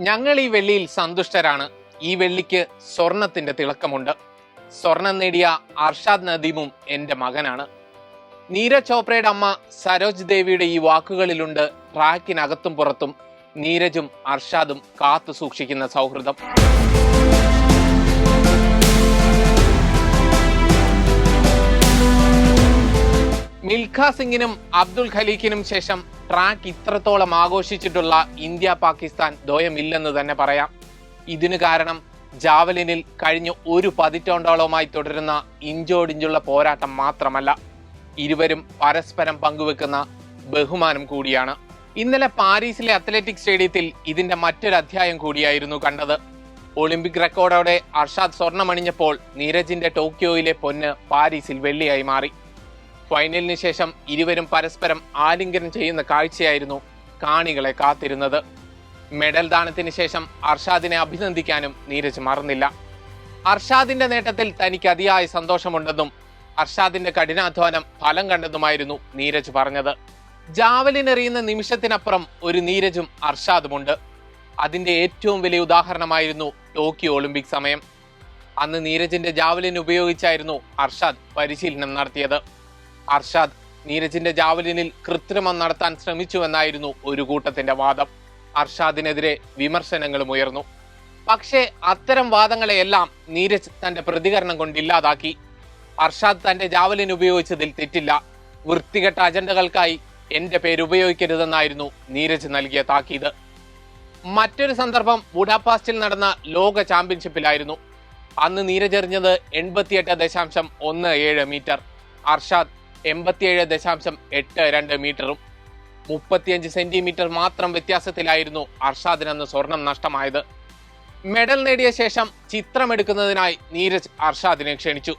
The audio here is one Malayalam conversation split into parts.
ഞങ്ങൾ ഈ വെള്ളിയിൽ സന്തുഷ്ടരാണ്. ഈ വെള്ളിക്ക് സ്വർണത്തിന്റെ തിളക്കമുണ്ട്. സ്വർണം നേടിയ അർഷാദ് നദീമും എന്റെ മകനാണ്. നീരജ് ചോപ്രയുടെ അമ്മ സരോജ് ദേവിയുടെ ഈ വാക്കുകളിലുണ്ട് ട്രാക്കിനകത്തും പുറത്തും. നീരജും അർഷാദും കാത്തു സൂക്ഷിക്കുന്ന സൗഹൃദം. മിൽഖ സിംഗിനും അബ്ദുൽ ഖലീഖിനും ശേഷം ട്രാക്ക് ഇത്രത്തോളം ആഘോഷിച്ചിട്ടുള്ള ഇന്ത്യ പാകിസ്ഥാൻ ദ്വയമില്ലെന്ന് തന്നെ പറയാം. ഇതിനു കാരണം ജാവലിനിൽ കഴിഞ്ഞ ഒരു പതിറ്റാണ്ടോളമായി തുടരുന്ന ഇഞ്ചോടിഞ്ചുള്ള പോരാട്ടം മാത്രമല്ല ഇരുവരും പരസ്പരം പങ്കുവെക്കുന്ന ബഹുമാനം കൂടിയാണ്. ഇന്നലെ പാരീസിലെ അത്ലറ്റിക് സ്റ്റേഡിയത്തിൽ ഇതിന്റെ മറ്റൊരു അധ്യായം കൂടിയായിരുന്നു കണ്ടത്. ഒളിമ്പിക് റെക്കോർഡോടെ അർഷാദ് സ്വർണമണിഞ്ഞപ്പോൾ നീരജിന്റെ ടോക്കിയോയിലെ പൊന്ന് പാരീസിൽ വെള്ളിയായി മാറി. ഫൈനലിന് ശേഷം ഇരുവരും പരസ്പരം ആലിംഗനം ചെയ്യുന്ന കാഴ്ചയായിരുന്നു കാണികളെ കാത്തിരുന്നത്. മെഡൽ ദാനത്തിന് ശേഷം അർഷാദിനെ അഭിനന്ദിക്കാനും നീരജ് മറന്നില്ല. അർഷാദിന്റെ നേട്ടത്തിൽ തനിക്ക് അതിയായ സന്തോഷമുണ്ടെന്നും അർഷാദിന്റെ കഠിനാധ്വാനം ഫലം കണ്ടെന്നുമായിരുന്നു നീരജ് പറഞ്ഞത്. ജാവലിൻ എറിയുന്ന നിമിഷത്തിനപ്പുറം ഒരു നീരജും അർഷാദുമുണ്ട്. അതിന്റെ ഏറ്റവും വലിയ ഉദാഹരണമായിരുന്നു ടോക്കിയോ ഒളിമ്പിക് സമയം. അന്ന് നീരജിന്റെ ജാവലിൻ ഉപയോഗിച്ചായിരുന്നു അർഷാദ് പരിശീലനം നടത്തിയത്. അർഷാദ് നീരജിന്റെ ജാവലിനിൽ കൃത്രിമം നടത്താൻ ശ്രമിച്ചുവെന്നായിരുന്നു ഒരു കൂട്ടത്തിന്റെ വാദം. അർഷാദിനെതിരെ വിമർശനങ്ങളും ഉയർന്നു. പക്ഷേ അത്തരം വാദങ്ങളെയെല്ലാം നീരജ് തന്റെ പ്രതികരണം കൊണ്ട് ഇല്ലാതാക്കി. അർഷാദ് തന്റെ ജാവലിൻ ഉപയോഗിച്ചതിൽ തെറ്റില്ല. വൃത്തികെട്ട അജണ്ടകൾക്കായി എന്റെ പേര് ഉപയോഗിക്കരുതെന്നായിരുന്നു നീരജ് നൽകിയ താക്കീത്. മറ്റൊരു സന്ദർഭം ബുഡാപാസ്റ്റിൽ നടന്ന ലോക ചാമ്പ്യൻഷിപ്പിലായിരുന്നു. അന്ന് നീരജ് എറിഞ്ഞത് എൺപത്തിയെട്ട് ദശാംശം ഒന്ന് ഏഴ് മീറ്റർ. അർഷാദ് എൺപത്തിയേഴ് ദശാംശം എട്ട് രണ്ട് മീറ്ററും മുപ്പത്തിയഞ്ച് സെന്റിമീറ്റർ മാത്രം വ്യത്യാസത്തിലായിരുന്നു അർഷാദിനന്ന് സ്വർണം നഷ്ടമായത്. മെഡൽ നേടിയ ശേഷം ചിത്രമെടുക്കുന്നതിനായി നീരജ് അർഷാദിനെ ക്ഷണിച്ചു.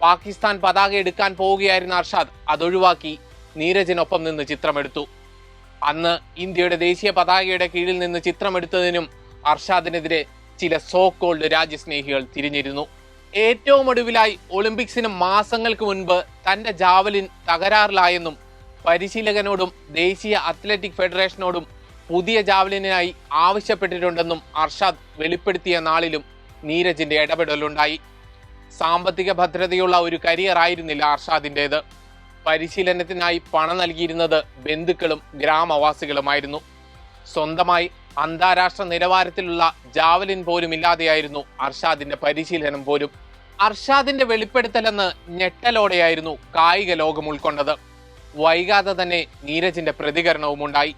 പാകിസ്ഥാൻ പതാക എടുക്കാൻ പോവുകയായിരുന്ന അർഷാദ് അതൊഴിവാക്കി നീരജിനൊപ്പം നിന്ന് ചിത്രമെടുത്തു. അന്ന് ഇന്ത്യയുടെ ദേശീയ പതാകയുടെ കീഴിൽ നിന്ന് ചിത്രമെടുത്തതിനും അർഷാദിനെതിരെ ചില സോ കോൾഡ് രാജ്യസ്നേഹികൾ തിരിഞ്ഞിരുന്നു. ഏറ്റവും ഒടുവിലായി ഒളിമ്പിക്സിന് മാസങ്ങൾക്ക് മുൻപ് തന്റെ ജാവലിൻ തകരാറിലായെന്നും പരിശീലകനോടും ദേശീയ അത്ലറ്റിക് ഫെഡറേഷനോടും പുതിയ ജാവലിനായി ആവശ്യപ്പെട്ടിട്ടുണ്ടെന്നും അർഷാദ് വെളിപ്പെടുത്തിയ നാളിലും നീരജിന്റെ ഇടപെടലുണ്ടായി. സാമ്പത്തിക ഭദ്രതയുള്ള ഒരു കരിയർ ആയിരുന്നില്ല അർഷാദിന്റെത് പരിശീലനത്തിനായി പണം നൽകിയിരുന്നത് ബന്ധുക്കളും ഗ്രാമവാസികളുമായിരുന്നു. സ്വന്തമായി അന്താരാഷ്ട്ര നിലവാരത്തിലുള്ള ജാവലിൻ പോലും ഇല്ലാതെയായിരുന്നു അർഷാദിന്റെ പരിശീലനം പോലും. അർഷാദിന്റെ വെളിപ്പെടുത്തലെന്ന് ഞെട്ടലോടെയായിരുന്നു കായിക ലോകം ഉൾക്കൊണ്ടത്. വൈകാതെ തന്നെ നീരജിന്റെ പ്രതികരണവും ഉണ്ടായി.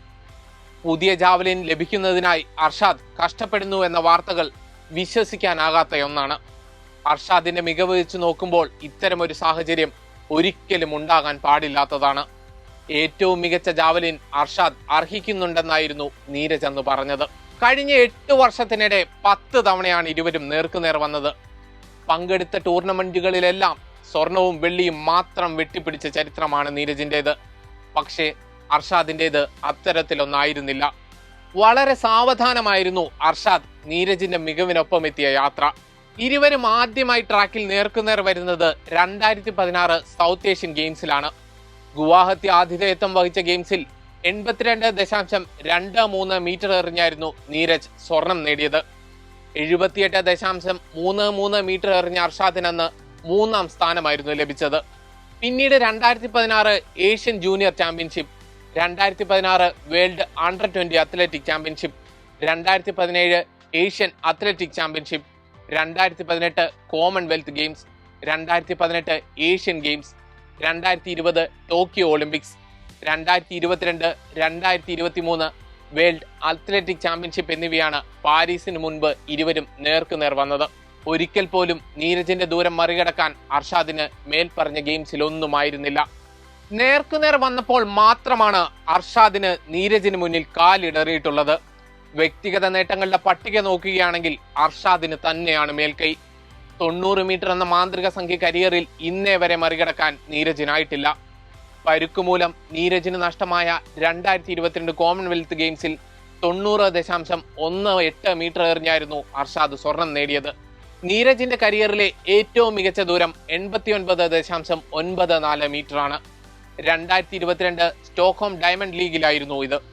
പുതിയ ജാവലിൻ ലഭിക്കുന്നതിനായി അർഷാദ് കഷ്ടപ്പെടുന്നു എന്ന വാർത്തകൾ വിശ്വസിക്കാനാകാത്ത ഒന്നാണ്. അർഷാദിന്റെ മികവ് വെച്ച് നോക്കുമ്പോൾ ഇത്തരമൊരു സാഹചര്യം ഒരിക്കലും ഉണ്ടാകാൻ പാടില്ലാത്തതാണ്. ഏറ്റവും മികച്ച ജാവലിൻ അർഷാദ് അർഹിക്കുന്നുണ്ടെന്നായിരുന്നു നീരജ് അന്ന് പറഞ്ഞത്. കഴിഞ്ഞ എട്ട് വർഷത്തിനിടെ പത്ത് തവണയാണ് ഇരുവരും നേർക്കുനേർ വന്നത്. പങ്കെടുത്ത ടൂർണമെന്റുകളിലെല്ലാം സ്വർണവും വെള്ളിയും മാത്രം വെട്ടിപ്പിടിച്ച ചരിത്രമാണ് നീരജിന്റെത് പക്ഷേ അർഷാദിന്റെത് അത്തരത്തിലൊന്നായിരുന്നില്ല. വളരെ സാവധാനമായിരുന്നു അർഷാദ് നീരജിന്റെ മികവിനൊപ്പം എത്തിയ യാത്ര. ഇരുവരും ആദ്യമായി ട്രാക്കിൽ നേർക്കുനേർ വരുന്നത് രണ്ടായിരത്തി പതിനാറ് സൗത്ത് ഏഷ്യൻ ഗെയിംസിലാണ്. ഗുവാഹത്തി ആതിഥേയത്വം വഹിച്ച ഗെയിംസിൽ എൺപത്തിരണ്ട് ദശാംശം രണ്ട് മൂന്ന് മീറ്റർ എറിഞ്ഞായിരുന്നു നീരജ് സ്വർണം നേടിയത്. എഴുപത്തിയെട്ട് ദശാംശം മൂന്ന് മൂന്ന് മീറ്റർ എറിഞ്ഞ അർഷാദിനെന്ന് മൂന്നാം സ്ഥാനമായിരുന്നു ലഭിച്ചത്. പിന്നീട് രണ്ടായിരത്തി പതിനാറ് ഏഷ്യൻ ജൂനിയർ ചാമ്പ്യൻഷിപ്പ് രണ്ടായിരത്തി പതിനാറ് world under twenty athletic championship രണ്ടായിരത്തി പതിനേഴ് ഏഷ്യൻ അത്ലറ്റിക് ചാമ്പ്യൻഷിപ്പ് രണ്ടായിരത്തി പതിനെട്ട് കോമൺവെൽത്ത് ഗെയിംസ് രണ്ടായിരത്തി പതിനെട്ട് ഏഷ്യൻ ഗെയിംസ് രണ്ടായിരത്തി ഇരുപത് ടോക്കിയോ ഒളിമ്പിക്സ് രണ്ടായിരത്തി ഇരുപത്തിരണ്ട് രണ്ടായിരത്തി ഇരുപത്തി മൂന്ന് വേൾഡ് അത്ലറ്റിക് ചാമ്പ്യൻഷിപ്പ് എന്നിവയാണ് പാരീസിന് മുൻപ് ഇരുവരും നേർക്കുനേർ വന്നത്. ഒരിക്കൽ പോലും നീരജിന്റെ ദൂരം മറികടക്കാൻ അർഷാദിന് മേൽപ്പറഞ്ഞ ഗെയിംസിൽ ഒന്നുമായിരുന്നില്ല നേർക്കുനേർ വന്നപ്പോൾ മാത്രമാണ് അർഷാദിന് നീരജിന് മുന്നിൽ കാലിടറിയിട്ടുള്ളത്. വ്യക്തിഗത നേട്ടങ്ങളുടെ പട്ടിക നോക്കുകയാണെങ്കിൽ അർഷാദിന് തന്നെയാണ് മേൽക്കൈ. തൊണ്ണൂറ് മീറ്റർ എന്ന മാന്ത്രിക സംഖ്യ കരിയറിൽ ഇന്നേ വരെ മറികടക്കാൻ നീരജിനായിട്ടില്ല. പരുക്കുമൂലം നീരജിന് നഷ്ടമായ രണ്ടായിരത്തി ഇരുപത്തിരണ്ട് കോമൺവെൽത്ത് ഗെയിംസിൽ തൊണ്ണൂറ് ദശാംശം ഒന്ന് എട്ട് മീറ്റർ എറിഞ്ഞായിരുന്നു അർഷാദ് സ്വർണം നേടിയത്. നീരജിന്റെ കരിയറിലെ ഏറ്റവും മികച്ച ദൂരം എൺപത്തി ഒൻപത് ദശാംശം ഒൻപത് നാല് മീറ്ററാണ്. രണ്ടായിരത്തി ഇരുപത്തിരണ്ട് സ്റ്റോക്ക്ഹോം ഡയമണ്ട് ലീഗിലായിരുന്നു ഇത്.